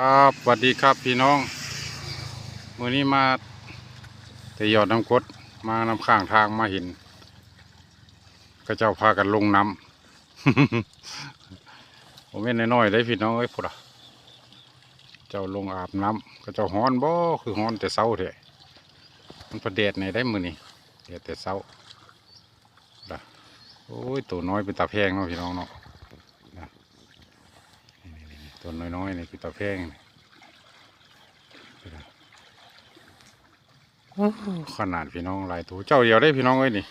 ครับสวัสดีครับพี่น้องมือนี้มาแต่ยอดน้ำกรดมาน้ำข้างทางมาเห็นก็เจ้าพากันลงน้ำ ผมเห็นน้อยๆได้พี่น้องเอ้พุทธเจ้าลงอาบน้ำก็เจ้าฮ้อนบ่คือฮ้อนแต่เช้าเถอะมันประเดดในได้มือนี้เดดแต่เช้าพุทธะโอ้ยตัวน้อยเป็นตาแพงเนาะพี่น้องเนาะ ตัวน้อยๆนี่คือตาแพงนี่โอ้โหขนาดพี่น้องหลายตัวเจ้าเดียวได้พี่น้องเอ้ยนี่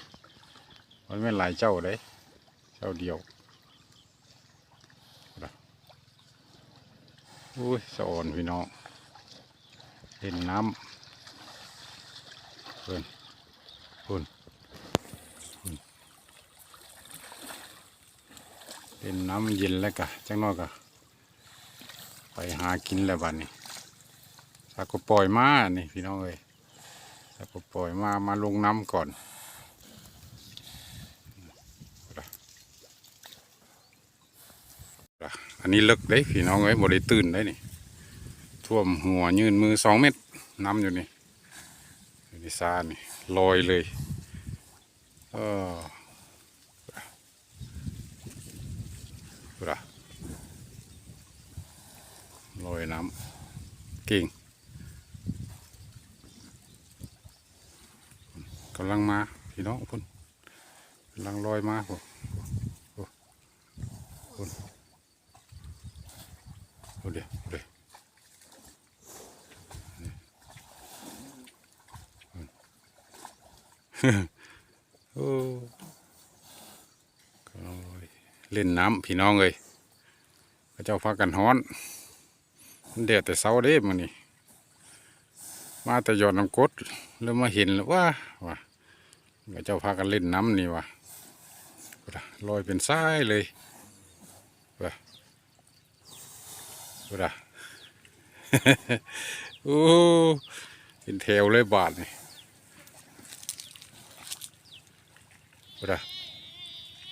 มันไม่นหลายเจ้าได้เจ้าเดียวอุ้ยสะอ่อนพี่น้องเล่นน้ำเพิ่นพุ่นพุ่นเล่นน้ำเย็นแล้วกะจังน้อยกะ ไปหากินแล้วบัดนี้สักก็ปล่อยมานี่พี่น้องเอ้ยสักก็ปล่อยมามาลงน้ำก่อนอันนี้เลิกเลยพี่น้องเอ้ยบ่ได้ตื่นได้นี่ท่วมหัวยืนมือสองเมตรน้ำอยู่นี่อยู่ซานี่ลอยเลยเออะ ลอยน้ำเก่งกำลังมาพี่น้องพุ่นกำลังลอยมาพุ่นโอ้พุ่นโอเดี๋ยวเดี๋ยวโอ้เล่นน้ำพี่น้องเลยพระเจ้าพากันฮ้อน มันแดแต่เช้าเด้มันนี่มาแต่หยอดน้ำกดแล้วมาเห็นแล้วว่าว่าว่าเจ้าพากันเล่นน้ำนี่ว่าลอยเป็นทรายเลยว่าว่าโอ้เป็นแถวเลยบาทนี่ว่า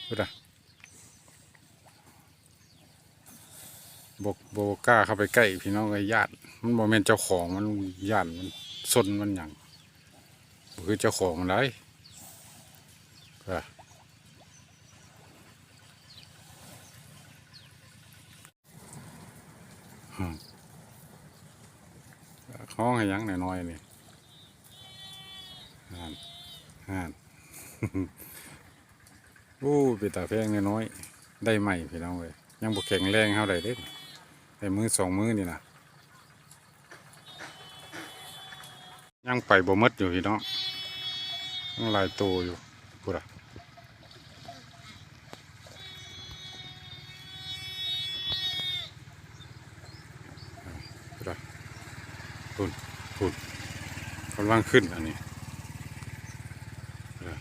ว่า บกบกล้าเข้าไปใกล้พี่น้องไอ้ญาติมันบ่แม่นเจ้าของมันญาติมันซนมันหยังคือเจ้าของมันได้ก็อืมห้องให้ยังหน่อยๆนี่ห่านห่านโอ้ป็นตาแพงน้อย ได้ใหม่พี่น้องเว้ยยังบ่แข็งแรงเท่าใดเด้ แต่มือสองมือนี่นะยังไปบ่มดอยู่พี่น้องยังลายตัวอยู่กูละกูละพุ่นพุ่นกำลังขึ้นอันนี้กูล่ะ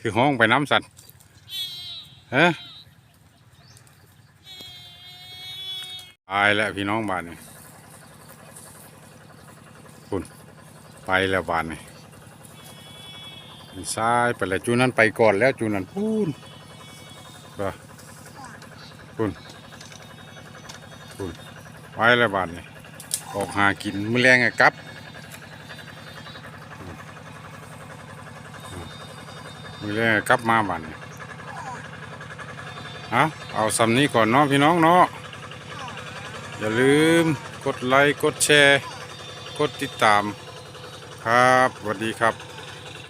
คือห้องไปน้ำสัตว์ฮะตายแล้วพี่น้องบ้านนี่คุณไปแล้วบ้านนี่ซ้ายไปแล้วจูนั้นไปก่อนแล้วจูนั้นพูนก็คุณคุณไปแล้วบ้านนี่ออกหากินมือแรงไงกับ มือแรกกลับมาบ้านฮะเอาเอาสำนี้ก่อนเนาะพี่น้องเนาะอย่าลืมกดไลค์กดแชร์ กดติดตาม ครับสวัสดีครับ